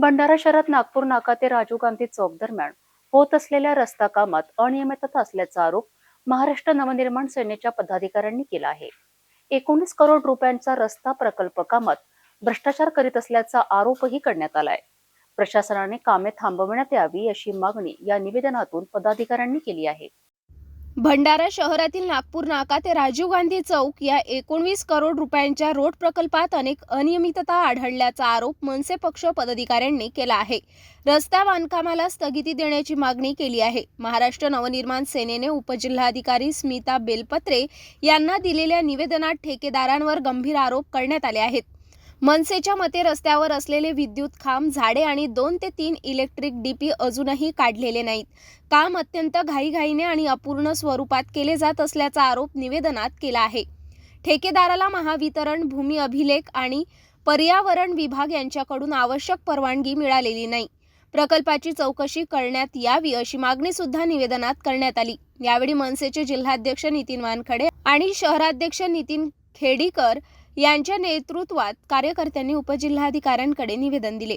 भंडारा शहरात नागपूर नाका ते राजीव गांधी चौक दरम्यान होत असलेल्या रस्ता कामात अनियमितता असल्याचा आरोप महाराष्ट्र नवनिर्माण सेनेच्या पदाधिकाऱ्यांनी केला आहे. एकोणीस करोड रुपयांचा रस्ता प्रकल्प कामात भ्रष्टाचार करीत असल्याचा आरोपही करण्यात आलाय. प्रशासनाने कामे थांबवण्यात यावी अशी मागणी या निवेदनातून पदाधिकाऱ्यांनी केली आहे. भंडारा शहरातील नागपूर नाका ते राजीव गांधी चौक या एकोणवीस करोड रुपयांच्या रोड प्रकल्पात अनेक अनियमितता आढळल्याचा आरोप मनसे पक्ष पदाधिकाऱ्यांनी केला आहे. रस्ता बांधकामाला स्थगिती देण्याची मागणी केली आहे. महाराष्ट्र नवनिर्माण सेनेने उपजिल्हाधिकारी स्मिता बेलपत्रे यांना दिलेल्या निवेदनात ठेकेदारांवर गंभीर आरोप करण्यात आले आहेत. मनसेच्या मते रस्त्यावर असलेले विद्युत खांब झाडे आणि दोन ते तीन इलेक्ट्रिक डीपी अजूनही काढलेले नाहीत. काम अत्यंत घाईघाईने आणि अपूर्ण स्वरूपात केले जात असल्याचा आरोप निवेदनात केला आहे. ठेकेदाराला महावितरण भूमी अभिलेख आणि पर्यावरण विभाग यांच्याकडून आवश्यक परवानगी मिळालेली नाही. प्रकल्पाची चौकशी करण्यात यावी अशी मागणी सुद्धा निवेदनात करण्यात आली. यावेळी मनसेचे जिल्हाध्यक्ष नितीन वानखडे आणि शहराध्यक्ष नितीन खेडीकर यांच्या नेतृत्वात कार्यकर्त्यांनी उपजिल्हाधिकाऱ्यांकडे निवेदन दिले.